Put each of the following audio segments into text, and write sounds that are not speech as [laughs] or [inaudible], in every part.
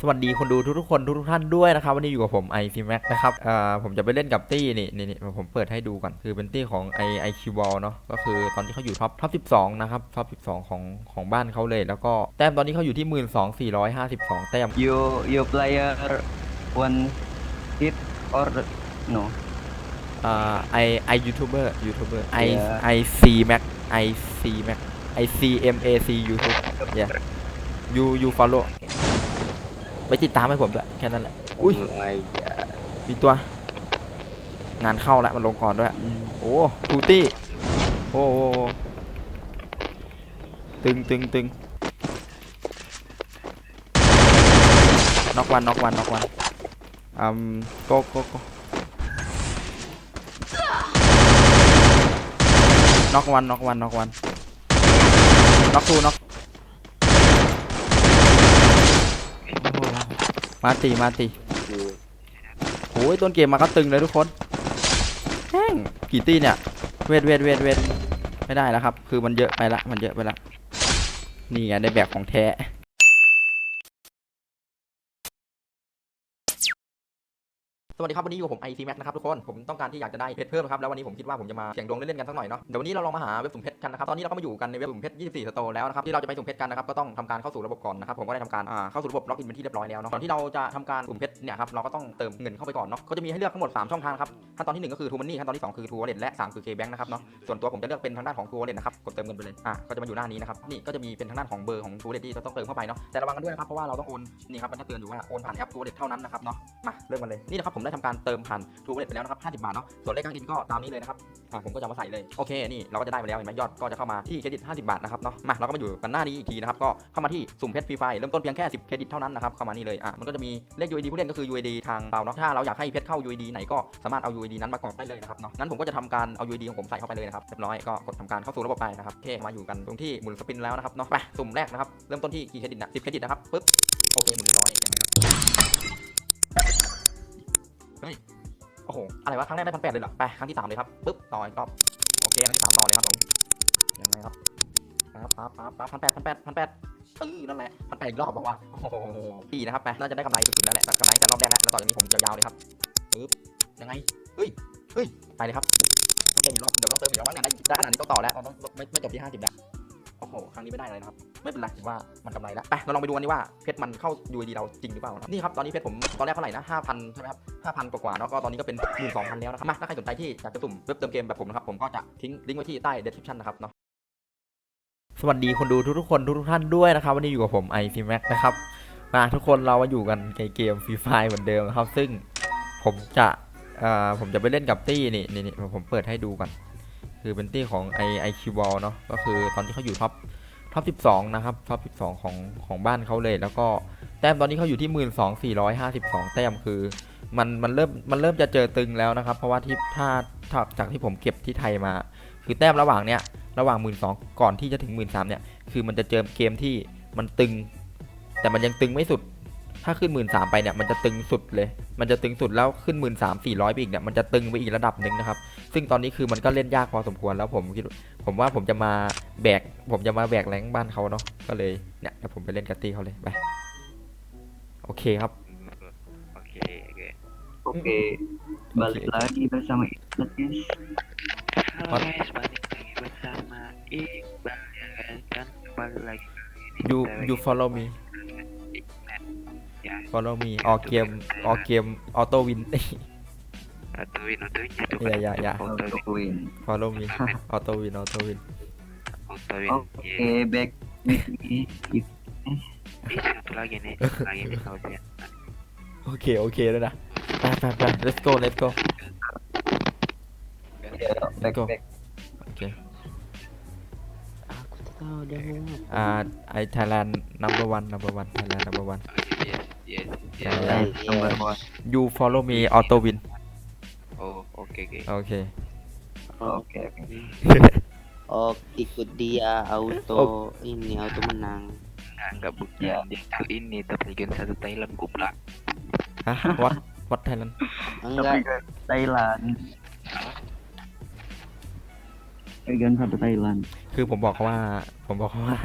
สวัสดีคนดูทุกๆคนทุกๆท่านด้วยนะครับ วันนี้อยู่กับผม i c Max นะครับอ่าผมจะไปเล่นกับตี้นี่นี่นี่ผมเปิดให้ดูก่อน คือเป็นตี้ของ i i q b a l l เนาะก็คือตอนที่เขาอยู่ท็อปท็อป12 นะครับท็อป12 ของของบ้านเขาเลย แล้วก็แต้มตอนนี้เขาอยู่ที่ 12,452 แต้ม You you player one hit or no? อ่า i i YouTuber YouTuber i Yeah. i c Max i c Max i c m a c YouTube yeah you you follow ไปติดตามให้ผมด้วยแค่นั้นแหละอุ้ย my god. มีตัว งานเข้าแล้วมันลงก่อนด้วยโอ้ทูตี้โอ้โหตึงตึงตึงน็อกวันน็อกวันน็อกวันอืมโกโกโกน็อกวันน็อกวันน็อกวันน็อกทูน็อก มาตีมาตีโอ้ยต้นเกมมาก็ตึงเลยทุกคนแห้งกี่ตีเนี่ย เวทเวทเวทเวทไม่ได้แล้วครับ คือมันเยอะไปละ มันเยอะไปละ นี่ไงในแบบของแท้ สวัสดีครับวันนี้อยู่กับผม IC Max นะครับทุกคนผมต้องการที่อยากจะได้เพชรเพิ่มครับแล้ววันนี้ผมคิดว่าผมจะมาเสี่ยงดวงเล่นๆกันสักหน่อยเนาะเดี๋ยววันนี้เราลองมาหาเว็บสุ่มเพชรกันนะครับตอนนี้เราก็มาอยู่กันในเว็บสุ่มเพชร24สโตร์แล้วนะครับที่เราจะไปสุ่มเพชรกันนะครับก็ต้องทำการเข้าสู่ระบบก่อนนะครับผมก็ได้ทำการเข้าสู่ระบบล็อกอินเป็นที่เรียบร้อยแล้วเนาะก่อนที่เราจะทำการสุ่มเพชรเนี่ยครับเราก็ต้องเติมเงินเข้าไปก่อนเนาะก็จะมีให้เลือกทั้งหมด3ช่องทางครับขั้นตอนที่หนึ่งก็คือ True Money ขั้นตอนที่สองคือ True Wallet และ3คือ K-Bank นะครับเนาะส่วนตัวผมจะเลือกเป็นทางด้านของ True Wallet นะครับกดเติมเงินไปเลยอะก็จะมาอยู่หน้านี้นะครับนี่ก็จะมีเป็นทางด้านของเบอร์ของ True Wallet ที่เราต้องเติมเข้าไปเนาะแต่ระวังกันด้วยนะครับเพราะว่าเราต้องโอนนี่ครับมันจะเตือนอยู่ว่าโอนผ่านแอป True Wallet เท่านั้นนะครับเนาะมาเริ่มกันเลยนี่นะครับผมได้ทำการเติมผ่าน True Wallet ไปแล้วนะครับ50 บาทเนาะส่วนเลขกลางอินก็ตามนี้เลยนะครับอะผมก็จะมาใส่เลยโอเคนี่เราก็จะได้มาแล้วเห็นไหมยอดก็จะเข้ามาที่เครดิต 50 บาทนะครับเนาะมาเราก็มาอยู่กันหน้านี้อีกทีนะครับก็เข้ามาที่สุ่มเพชรฟรีไฟเริ่มต้นเพียงแค่ 10 เครดิตเท่านั้นนะครับเข้ามานี่เลยอะมันก็จะมีเลข UID ผู้เล่นก็คือ UID ทางเราเนาะถ้าเราอยากให้เพชรเข้า UID ไหนก็สามารถเอา UID นั้นมากรอกได้เลยนะครับเนาะนั้นผมก็จะทำการเอา UID ของผมใส่เข้าไปเลยนะครับเรียบร้อยก็กดทำการเข้าสู่ระบบไปนะครับโอเคมาอยู่กันตรงที่หมุนสปินแล้วนะครับเนาะไปสุ่มแรกนะครับเริ่มต้นที่กี่เครดิตนะ10เครดิตนะครับปึ๊บโอเคหมุนเรียบร้อย เฮ้ย โอ้โห อะไรวะ ครั้งแรกได้พันแปดเลยเหรอ ไป ครั้งที่สามเลยครับ ปึ๊บ ต่ออีกรอบ โอเค ครั้งที่สามต่อเลยครับผม ยังไงครับปั๊บปั๊บปั๊บปั๊บพันแปดพันแปดพันแปดเออนั่นแหละพันแปดอีกรอบบอกว่าโอ้โหดีนะครับไปน่าจะได้กำไรสุดๆแล้วแหละกำไรแต่รอบแรกแล้วแล้วต่อจากนี้ผมยาวๆเลยครับปึ๊บ ยังไง เฮ้ย เฮ้ย ไปเลยครับต้องเติมอีกรอบ เดี๋ยวเราเติมอีกรอบว่าเนี่ยได้ได้ขนาดนี้ต้องต่อแล้วเราต้องไม่ไม่จบที่ห้าสิบแล้ว โอ้โห ครั้งนี้ไม่ได้เลยนะครับ ไม่เป็นไรถือว่ามันกำไรแล้ว ไป เราลองไปดูกันดีว่าเพชรมันเข้า UID เราจริงหรือเปล่านะครับ นี่ครับ ตอนนี้เพชรผมตอนแรกเท่าไหร่นะห้าพันใช่ไหมครับห้าพันกว่าๆเนาะก็ตอนนี้ก็เป็นหมื่นสองพันแล้วนะครับมาถ้าใครสนใจที่อยากจะสุ่มเว็บเติมเกมแบบผมนะครับ ผมก็จะทิ้งลิงก์ไว้ที่ใต้ description นะครับเนาะ สวัสดีคนดูทุกๆคนทุกๆท่านด้วยนะครับ วันนี้อยู่กับผม i c Max นะครับ มาทุกคนเรามาอยู่กันในเกมฟรีไฟเหมือนเดิมนะครับ ซึ่งผมจะเอ่อผมจะไปเล่นกับตี้นี่นี่นี่ผมเปิดให้ดูก่อน คือเป็นตี้ของ i i q b a l l เนาะก็คือตอนที่เขาอยู่ท็อปท็อป12 นะครับท็อป12 ของของบ้านเขาเลย แล้วก็แต้มตอนนี้เขาอยู่ที่12,452 แต้มคือมันมันเริ่มมันเริ่มจะเจอตึงแล้วนะครับ เพราะว่าที่ถ้าถ้าจากที่ผมเก็บที่ไทยมา คือแต้มระหว่างเนี้ยระหว่าง 1 2ื่นก่อนที่จะถึง 1 3ื่นเนี่ยคือมันจะเจอเกมที่มันตึง แต่มันยังตึงไม่สุด ถ้าขึ้น1 3ื่นไปเนี่ยมันจะตึงสุดเลย มันจะตึงสุดแล้วขึ้น1 3ื่นสี่ร้อยไปอีกเนี่ยมันจะตึงไปอีกระดับหนึ่งนะครับ ซึ่งตอนนี้คือมันก็เล่นยากพอสมควรแล้วผมคิดผมว่าผมจะมาแบก ผมจะมาแบกแรงบ้านเขาเนาะก็เลยเนี่ยเดี๋ยวผมไปเล่นกับตี้เขาเลยไปโอเคครับ Oke, oke. Oke, balik lagi bersama Iqbal guys. Halo What? guys, balik lagi bersama Iqbal ya guys kan kembali lagi di you kita you lagi follow me Iqbal. ya follow me all game all game auto win Autoin, autoin ya tuh Iya, kan. iya, iya. Autoin, Auto win. follow me auto win auto win autoin. Oke, Iya. back with me. If- Ih, satu lagi nih, satu lagi nih kalau saya. โอเคโอเคแล้วยนะไปไปไป let's go let's go Ya, back Go. back. โอเค Aku tak tahu dia ngomong apa. อ่า I Thailand number one number one Thailand number one Oh, Iya. Iya. you follow me auto win. Oh oke okay, oke okay. oke okay. Oh, oke oke [laughs] oh ikut dia auto oh. ini auto menang. Nah, nggak bukti ya. dia ini tapi gen satu Thailand goblok. Hah? What? What Thailand? Enggak. Thailand. Tapi ke Thailand. Bagian satu Thailand. คือผมบอกเขาว่า ผมบอกเขาว่า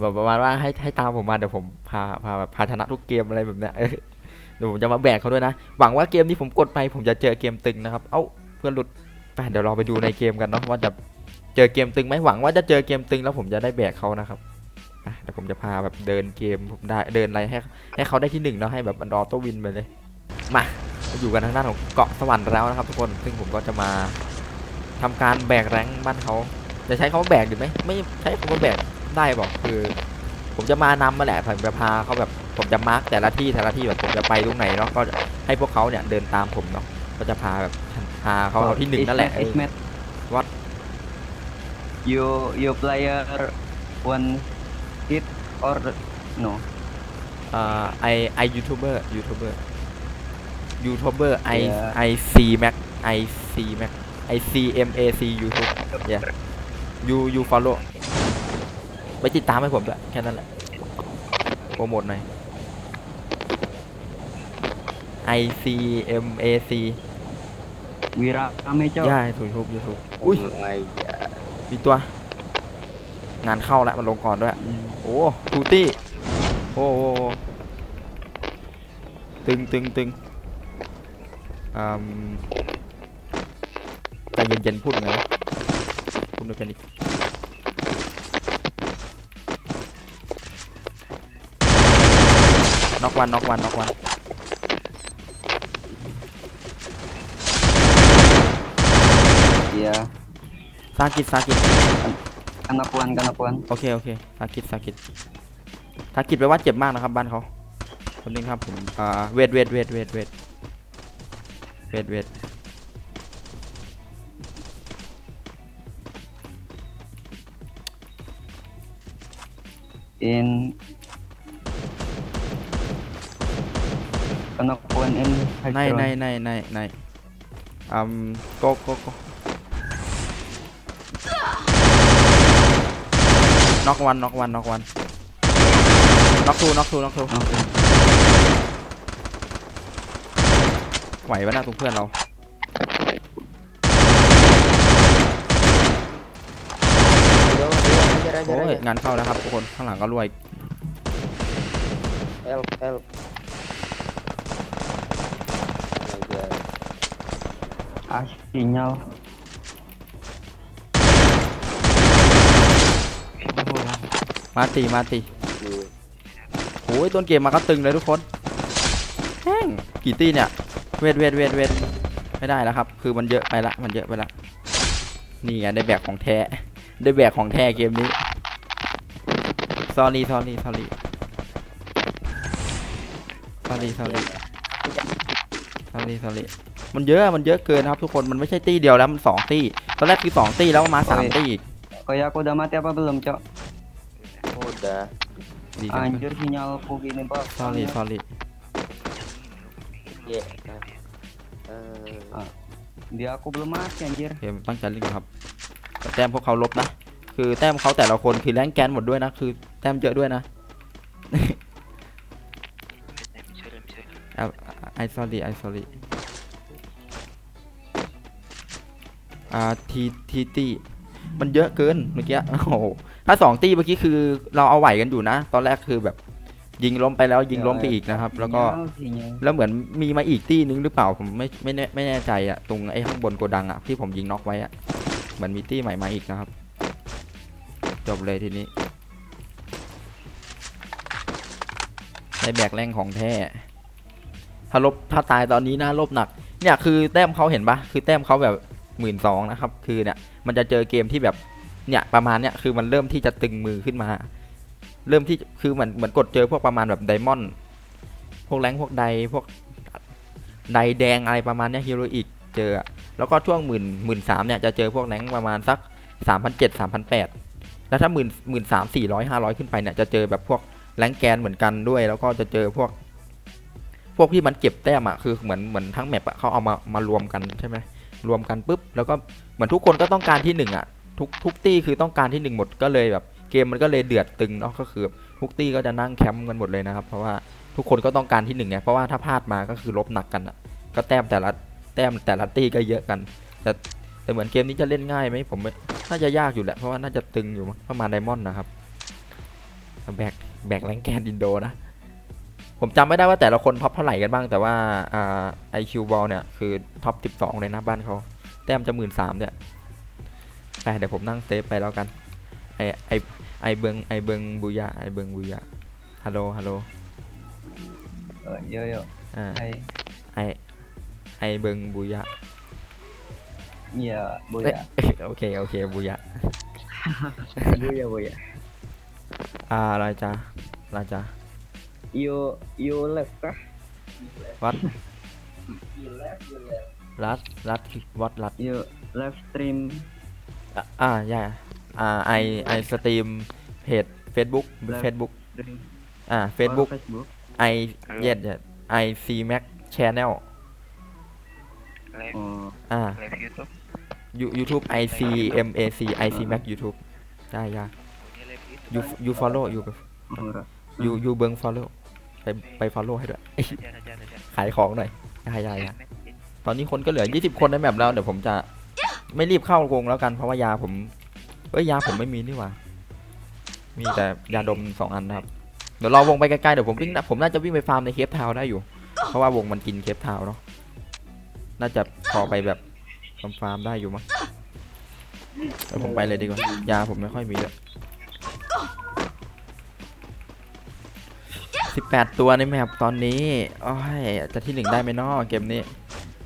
แบบประมาณว่าให้ให้ตามผมมาเดี๋ยวผมพาพาแบบพาชนะทุกเกมอะไรแบบเนี้ยเดี๋ยวผมจะมาแบกเขาด้วยนะ หวังว่าเกมที่ผมกดไป ผมจะเจอเกมตึงนะครับ เอ้าเพื่อนหลุดไปเดี๋ยวเราไปดูในเกมกันเนาะว่าจะเจอเกมตึงไหมหวังว่าจะเจอเกมตึงแล้วผมจะได้แบกเขานะครับเดี๋ยวผมจะพาแบบเดินเกมผมได้เดินอะไรให้ให้เขาได้ที่หนึ่งเนาะให้แบบมันรอต้วินไปเลยมามาอยู่กันทางด้านของเกาะสวรรค์แล้วนะครับทุกคน ซึ่งผมก็จะมา ทำการแบกแรงค์บ้านเขาจะใช้คำว่าแบกหรือไม่ไม่ใช้คำว่าแบกได้บอกคือ ผมจะมานำมาแหละผมจะพาเขาแบบผมจะมาร์กแต่ละที่แต่ละที่แบบผมจะไปตรงไหนเนาะก็ให้พวกเขาเนี่ยเดินตามผมเนาะก็จะพาแบบพาเขาเอาที่หนึ่งนั่นแหละเออ Ismet. What? You you player one hit or no? เอ่อไอไอยูทูบเบอ ร์ยูทูบเบอร์ยูทูบเบอร์ไอ Yeah. ไอซีแม็กไอซีแม็กไอซีเอ็มเอซียูทูบเย่ยูยูฟอลโล่ไปติดตามให้ผมด้วยแค่นั้นแหละโปรโมทหน่อย I C M A C Wira kami cok. ย่ายูทูบยูทูบอุ้ย Oh my god. มีตัว งานเข้าแล้วมันลงก่อนด้วย Hmm. โอ้ทูตี้โอ้โหตึงตึงตึงอืมใจ เย็นๆพูดไงวะพูดด้วยกันดิน็อกวันน็อกวันน็อกวัน Iya. ซากิดซากิด Kanapuan kanapuan. โอเคโอเคซากิดซากิดซากิดแปลว่าเจ็บมากนะครับบ้านเขาคนนึงครับผมอ่าเวทเวทเวทเวทเวทเวทเวท นน็อกวันน็อกวันน็อกทูน็อกทูน็อกทู Okay. ไหวปะนะตรงเพื่อนเรา ayo, ajar, ajar, โอ้ย ajar. งานเข้าแล้วครับทุกคนข้างหลังก็รวย Help, help. Oh my god. Ah, sinyal. มาตีมาตี Dude. โอ้ยต้นเกมมาก็ตึงเลยทุกคนแห้งกี่ตีเนี่ยเวทเวทเวทเวทไม่ได้แล้วครับ คือมันเยอะไปละมันเยอะไปละนี่ไงได้แบกของแท้ได้แบกของแท้เกมนี้ sorry sorry sorry sorry sorry sorry sorry มันเยอะมันเยอะเกินครับทุกคนมันไม่ใช่ตีเดียวแล้วมันสองตีตอนแรกคือสองตีแล้วมาสามตีอีก Kayak aku udah mati apa belum, Cok? Udah. ดีกัน Anjir sinyalku gini, Pak. sorry sorry Ya. Eh, Dia aku belum mati anjir. โอเคตั้งใจเล่นก่อนครับแต่แต้มพวกเขาลบนะ คือแต้มเขาแต่ละคนคือแรงแกนหมดด้วยนะ คือแต้มเยอะด้วยนะไอ sorry I sorry อ่าทีทีตีมันเยอะเกินเมื่อกี้โอ้โหถ้าสองตีเมื่อกี้คือเราเอาไหวกันอยู่นะ ตอนแรกคือแบบยิงล้มไปแล้วยิงล้มไปอีกนะครับ แล้วก็ Sinyal, sinyal. แล้วเหมือนมีมาอีกตี้นึงหรือเปล่าผมไม่ไม่แน่ไม่แน่ใจอะตรงไอ้ข้างบนโกดังอะที่ผมยิงน็อกไว้อะเหมือนมีตี้ใหม่มาอีกนะครับ จบเลยทีนี้ได้แบกแรงของแท้ถ้าลบถ้าตายตอนนี้น่าลบหนัก เนี่ยคือแต้มเขาเห็นปะคือแต้มเขาแบบหมื่นสองนะครับ คือเนี่ยมันจะเจอเกมที่แบบเนี่ยประมาณเนี่ยคือมันเริ่มที่จะตึงมือขึ้นมา เริ่มที่คือเหมือนเหมือนกดเจอพวกประมาณแบบไดมอนด์พวกแรงพวกใดพวกใดแดงอะไรประมาณเนี้ยฮีโรอีกเจอ แล้วก็ช่วงหมื่นหมื่นสามเนี่ยจะเจอพวกแรงประมาณสักสามพันเจ็ดสามพันแปด แล้วถ้าหมื่นหมื่นสามสี่ร้อยห้าร้อยขึ้นไปเนี่ยจะเจอแบบพวกแรงแกนเหมือนกันด้วย แล้วก็จะเจอพวก พวกที่มันเก็บแต้มอะคือเหมือนเหมือนทั้งแมปอะเขาเอามามารวมกันใช่ไหมรวมกันปุ๊บแล้วก็เหมือนทุกคนก็ต้องการที่หนึ่งอะทุกทุกตี้คือต้องการที่หนึ่งหมดก็เลยแบบเกมมันก็เลยเดือดตึงเนาะก็คือทุกตี้ก็จะนั่งแคมป์กันหมดเลยนะครับ เพราะว่าทุกคนก็ต้องการที่หนึ่งไงเพราะว่าถ้าพลาดมาก็คือลบหนักกันอะก็แต้มแต่ละแต้มแต่ละตี้ก็เยอะกันแต่ แต่เหมือนเกมนี้จะเล่นง่ายไหมผมไม่น่าจะยากอยู่แหละเพราะว่าน่าจะตึงอยู่มั้งประมาณไดมอนด์นะครับแบกแบกแรงแกนดินโดนะ ผมจำไม่ได้ว่าแต่ละคนท็อปเท่าไหร่กันบ้าง แต่ว่าอ่าไอคิวบอลเนี่ยคือท็อป12เลยนะบ้านเขาแต้มจะหมื่นสามเนี่ยไปเดี๋ยวผมนั่งเซฟไปแล้วกันไอไอไอเบิงไอเบิงบุยะไอเบิงบุยะฮัลโหลฮัลโหล Oh, yo yo. อ่า Hai. ไอไอเบิงบุยะ Iya, เอ้ย Boya. โอเคโอเคบุยะ Boya, Boya. อ่าอะไรจ้าอะไรจ้า You you left kah? วัดรัดรัดวัดรัด You live stream อะอ่าอย่าอ่าไอไอสตรีมเพจ Facebook Facebook stream อ่า Facebook or Facebook. ไอเย็ดไอซีแม็กชแนล live Oh, อ่า live YouTube ยูยูทูบ I C M A C I C Mac YouTube ได้ยา ya live YouTube ยูยู follow ยู murah. ยูยูเบิง follow ไปไป follow ให้ด้วย aja aja aja ขายของหน่อยได้ยา Ya, ยา Matt. ตอนนี้คนก็เหลือ 20 คนในแมปแล้ว เดี๋ยวผมจะไม่รีบเข้าวงแล้วกันเพราะว่ายาผมเอ้ยยาผมไม่มีนี่หว่า มีแต่ยาดมสองอันนะครับ เดี๋ยวรอวงไปใกล้ๆเดี๋ยวผมวิ่งนะผมน่าจะวิ่งไปฟาร์มในเคปทาวน์ได้อยู่ เพราะว่าวงมันกินเคปทาวน์เนาะ น่าจะพอไปแบบ ฟาร์มฟาร์มได้อยู่มั้งเดี๋ยวผมไปเลยดีกว่ายาผมไม่ค่อยมีเลยสิบแปดตัวในแมปตอนนี้โอ้ยจะที่หนึ่งได้ไหมนาะเกมนี้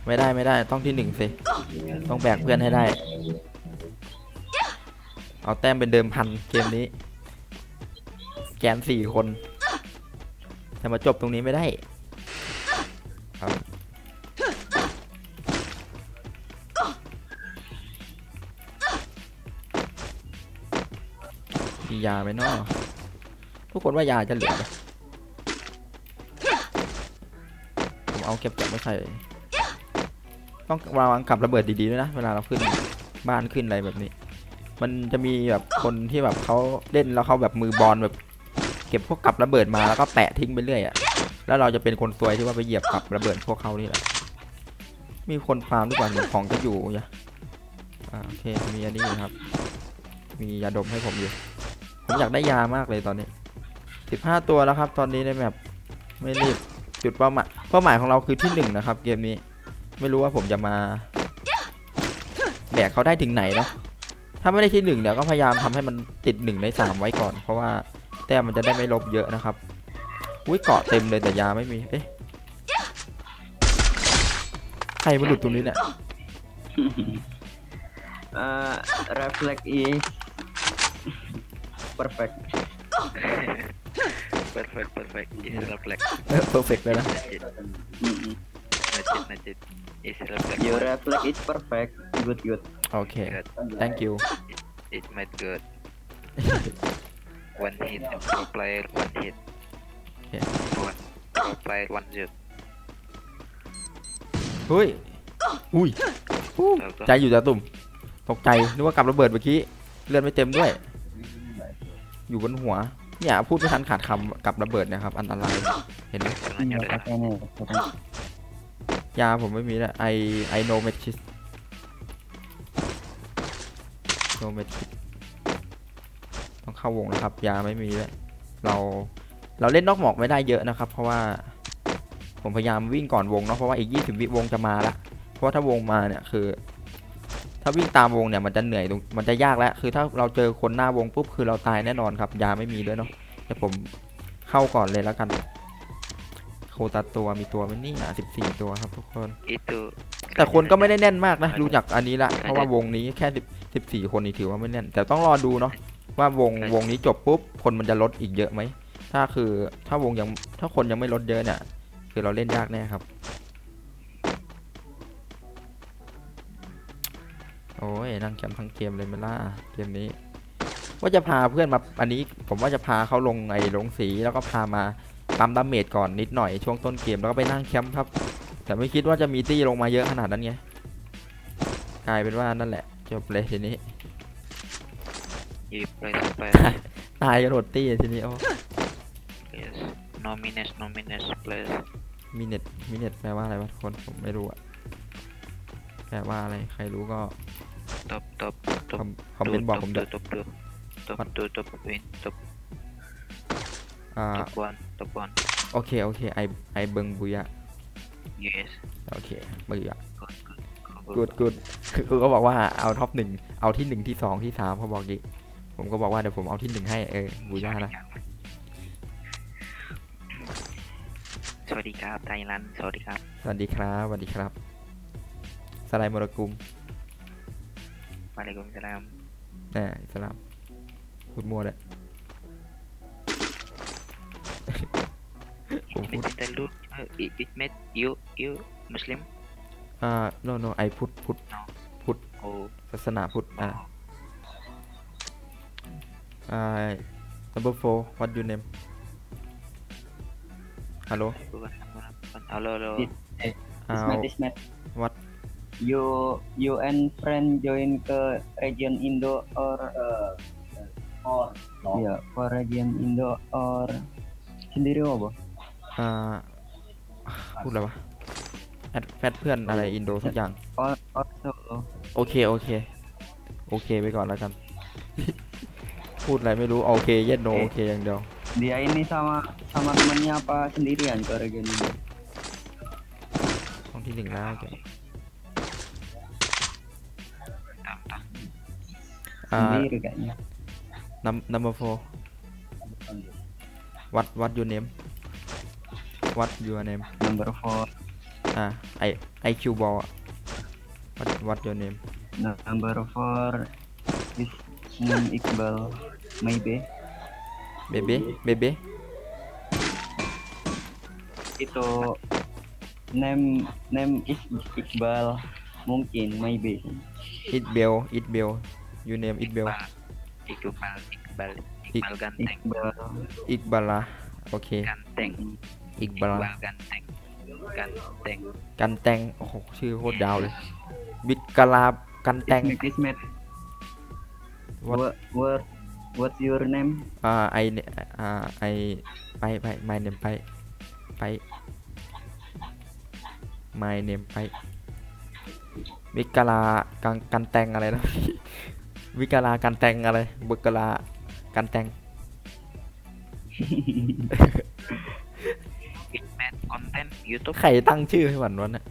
ไม่ได้ไม่ได้ต้องที่หนึ่งสิ ต้องแบกเพื่อนให้ได้ เอาแต้มเป็นเดิมพันเกมนี้ แกนสี่คนจะมาจบตรงนี้ไม่ได้ มียาไหมเนาะทุกคนว่ายาจะเหลือผมเอาเก็บเก็บไว้ใส่ ต้องวางกับระเบิดดีๆด้วยนะ เวลาเราขึ้นบ้านขึ้นอะไรแบบนี้ มันจะมีแบบคนที่แบบเขาเล่นแล้วเขาแบบมือบอลแบบ เก็บพวกกับระเบิดมาแล้วก็แปะทิ้งไปเรื่อยอะแล้วเราจะเป็นคนซวยที่ว่าไปเหยียบกับระเบิดพวกเขานี่แหละ มีคนฟาร์มด้วยกันของจะอยู่ย่าอ่าโอเค มีอันนี้อยู่ครับ มียาดมให้ผมอยู่ ผมอยากได้ยามากเลยตอนนี้สิบห้าตัวแล้วครับตอนนี้ในแบบไม่รีบจุดเป้าหมายเป้าหมายของเราคือที่หนึ่งนะครับ เกมนี้ไม่รู้ว่าผมจะมาแบกเขาได้ถึงไหนเนาะถ้าไม่ได้ที่หนึ่งเดี๋ยวก็พยายามทำให้มันติดหนึ่งในสามไว้ก่อน เพราะว่าแต้มมันจะได้ไม่ลบเยอะนะครับอุ้ยเกาะเต็มเลยแต่ยาไม่มีเอ๊ะใครมาหลุดตรงนี้เนี่ย Uh, reflect is perfect. perfect perfect is reflect เพอร์เฟกเลยนะ najit Mm-mm. najit najit is reflect Your reflect is perfect. Good good. โอเค thank you it might good one hit pro player one hit Yeah. one pro player one shot เฮ้ย อุ้ยอู้ Tahu tuh. ใจอยู่จ้ะตุ่มตกใจนึกว่ากลับระเบิดเมื่อกี้ เลือดไม่เต็มด้วย อยู่บนหัวเนี่ยพูดไม่ทันขาดคำกับระเบิดนะครับ อันตรายเห็นไหมยาผมไม่มีแล้วไอไอโนเมทิสโนเมทิสต้องเข้าวงแล้วครับ ยาไม่มีแล้วเราเราเล่นนอกหมอกไม่ได้เยอะนะครับ เพราะว่าผมพยายามวิ่งก่อนวงเนาะเพราะว่าอีก 20 วิวงจะมาละเพราะว่าถ้าวงมาเนี่ยคือ ถ้าวิ่งตามวงเนี่ยมันจะเหนื่อยตรงมันจะยากแล้ว คือถ้าเราเจอคนหน้าวงปุ๊บคือเราตายแน่นอนครับ ยาไม่มีด้วยเนาะเดี๋ยวผมเข้าก่อนเลยแล้วกันโคตาตัวมีตัวไหมนี่อะ14ตัวครับทุกคน itu แต่คนก็ไม่ได้แน่นมากนะดูจากอันนี้ละเพราะว่าวงนี้แค่10 14คนนี่ถือว่าไม่แน่น แต่ต้องรอดูเนาะว่าวงวงนี้จบปุ๊บคนมันจะลดอีกเยอะไหมถ้าคือถ้าวงยังถ้าคนยังไม่ลดเยอะเนี่ย คือเราเล่นยากแน่ครับ โอ้ยนั่งแคมป์ทั้งเกมเลยไหมล่ะเกมนี้ ว่าจะพาเพื่อนมาอันนี้ ผมว่าจะพาเขาลงไอ้ลงสีแล้วก็พามาปั๊มดาเมจก่อนนิดหน่อยช่วงต้นเกมแล้วก็ไปนั่งแคมป์ครับ แต่ไม่คิดว่าจะมีตี้ลงมาเยอะขนาดนั้นไงกลายเป็นว่านั่นแหละจบเลยทีนี้ you play play ตายกันหมดตี้ทีนี้โอ้ yes no minutes no minutes please มินิทมินิทแปลว่าอะไรวะทุกคนผมไม่รู้อะแปลว่าอะไรใครรู้ก็ top top คอ top มคอมเมนต์บอกผมด้วย top two top two top win top อ่า top one top one โอเค โอเค ไอ ไอเบิงบุยะ yes โอเคบุยะ good good กูดกูดคือก็บอกว่าเอาท็อปหนึ่ง เอาที่หนึ่งที่สองที่สามเขาบอกดิผมก็บอกว่าเดี๋ยวผมเอาที่หนึ่งให้ เออ บุยะนะ สวัสดีครับไทยแลนด์สวัสดีครับ สวัสดีครับ สวัสดีครับ สไลด์มรกุม วะลัยกุมสลามแน่อิสลามพูดมั่วเลยผมพูด It meant lu uh, it, it meant you you Muslim อ่า no no ไอพุทธพุทธ oh ศาสนาพุทธ อ่าอ่า number four what your name ฮัลโหล bukan bukan halo halo It- Ah, Ismet, Ismet. what You you and friend join ke region Indo or uh, or ya ke region Indo or sendiri apa? อ่าพูดอะไรวะแอดแฟดเพื่อนอะไรอินโดสักอย่าง Or or solo? โอเคโอเคโอเคไปก่อนแล้วกัน พูดอะไรไม่รู้โอเคเย็นโนโอเคอย่างเดียว Dia ini sama sama temannya apa sendirian ke region Indo? ห้องที่หนึ่งแล้ว อ่า Sendiri kayaknya. num- number four what what your name what your name Number four. อ่าไอไอคิวบอล what what your name Number four is name Iqbal. Maybe. เบเบ้เบเบ้ Itu name name is Iqbal. Mungkin maybe. it bell it bell your name it bell Iqbal Iqbal Ik- Iqbal ganteng Iqbal. อีกบาลาโอเค ganteng อีกบาลา Iqbal ganteng ganteng กันแตงโอ้โหชื่อโคตรยาวเลยบิดกะลากันแตง Ismet, Ismet. What? What, what what's your name? อ่าไอเนี่ยอ่าไอไปไป my name ไปไป my name ไปวิกาลากันกันแตงอะไรนะ วิกาลากันแตงอะไรบุกกาลากันแตง Iqbal content YouTube ใครตั้งชื่อให้หวันวันน่ะ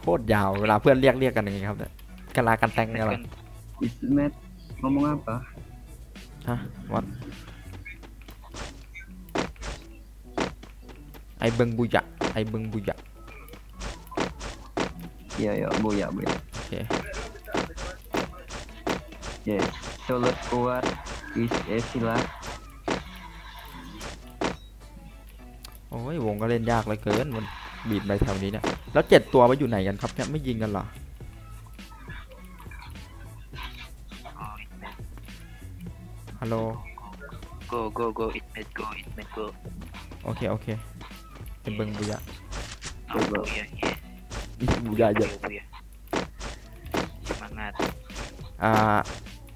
โคตรยาวเวลาเพื่อนเรียกเรียกกันอย่างงี้ครับเนี่ยกาลากันแตงอะไร Con- Ismet ngomong apa? ฮะวัดไอเบิงบุยะไอเบิงบุยะ Iya ya, Buya, Buya. โอเค Yes. Sulut kuat is Esila. โอ้ยวงก็เล่นยากเหลยเกินมันบีบไปแถวนี้เนี่ยแล้วเจ็ดตัวไปอยู่ไหนกันครับเนี่ยไม่ยิงกันเหรอ oh Iqbal ฮัลโหล go go go Iqbal go Iqbal go โอเคโอเคเป็นเบิงบุยะ oh Go, go. Buya yeah บุยะเยอะ Buya Buya semangat อ่า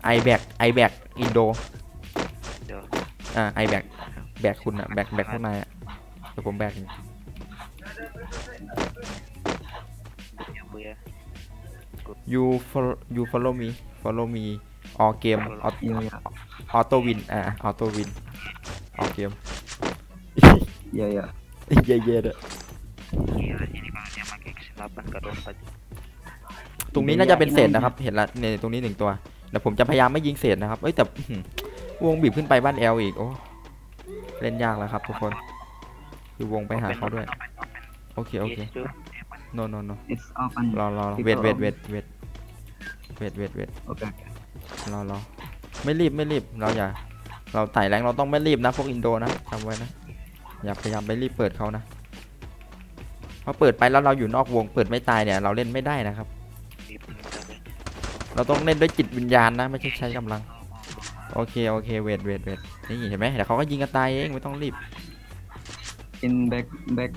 ไอแบกไอแบกอินโด do อ่าไอแบกแบกคุณอะแบกแบกข้างในอะเดี๋ยวผมแบกเอง Buya Buya you follow you follow me follow me all game auto Iya ya. auto win อ่า auto win all game Iya ya. เย่เย่เด้อ Gila ini kalau dia pakai X8 ke 24ตรงนี้น่าจะเป็นเศษนะครับ เห็นละในตรงนี้หนึ่งตัว เดี๋ยวผมจะพยายามไม่ยิงเศษนะครับเอ้ยแต่อื้อหือวงบีบขึ้นไปบ้านแอลอีกโอ้เล่นยากแล้วครับทุกคน คือวงไปหาเขาด้วย Open, open. โอเคโอเค Yes, tuh. no no no It's open. รอรอ People เวทเวท open. เวทเวทเวทเวทเวท Oke. รอรอไม่รีบไม่รีบเราอย่า เราไต่แรงเราต้องไม่รีบนะพวกอินโดนะจำไว้นะ อย่าพยายามไปรีบเปิดเขานะเพราะเปิดไปแล้วเราอยู่นอกวงเปิดไม่ตายเนี่ย เราเล่นไม่ได้นะครับ Di bentar deh. เราต้องเล่นด้วยจิตวิญญาณนะไม่ใช่ใช้กำลัง โอเคโอเคเวทเวทเวทนี่เห็นไหมเดี๋ยวเขาก็ยิงกันตายเองไม่ต้องรีบ In back back.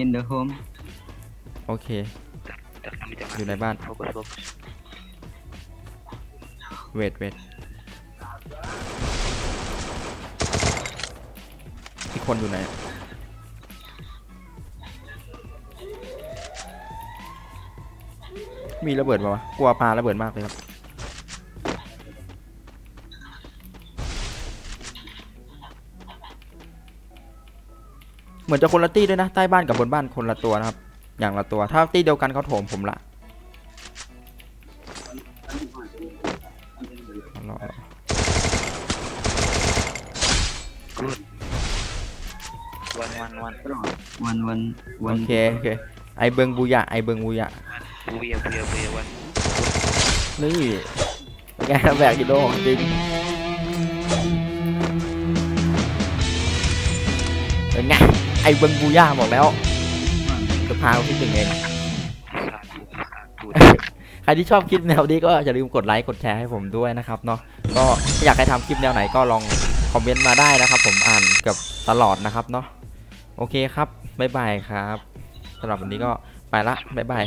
In the home. โอเค Bentar, kami jangan อยู่ในบ้าน fokus fokus. เวทเวทอีก คนอยู่ไหน มีระเบิดปะวะกลัวปลาระเบิดมากเลยครับ เหมือนจะคนละตี้ด้วยนะ ใต้บ้านกับบนบ้านคนละตัวนะครับ อย่างละตัว ถ้าตี้เดียวกันเขาโถมผมละ วันวันวัน one one โอ one เคโอเคไอเบิงบูยะไอเบิงบูยะบูเบียบูเบียบูเบียวันนี่แกแบกกิโลของจริงเป็นไงไอเบิงบูย่าบอกแล้วจะพาเขาที่หนึ่งเอง สาธุสาธุใครที่ชอบคลิปแนวนี้ก็อย่าลืมกดไลค์กดแชร์ให้ผมด้วยนะครับเนาะก็อยากให้ทำคลิปแนวไหนก็ลองคอมเมนต์มาได้นะครับ ผมอ่านเกับตลอดนะครับเนาะ โอเคครับบ๊ายบายครับสำหรับวันนี้ก็ไปละบ๊ายบาย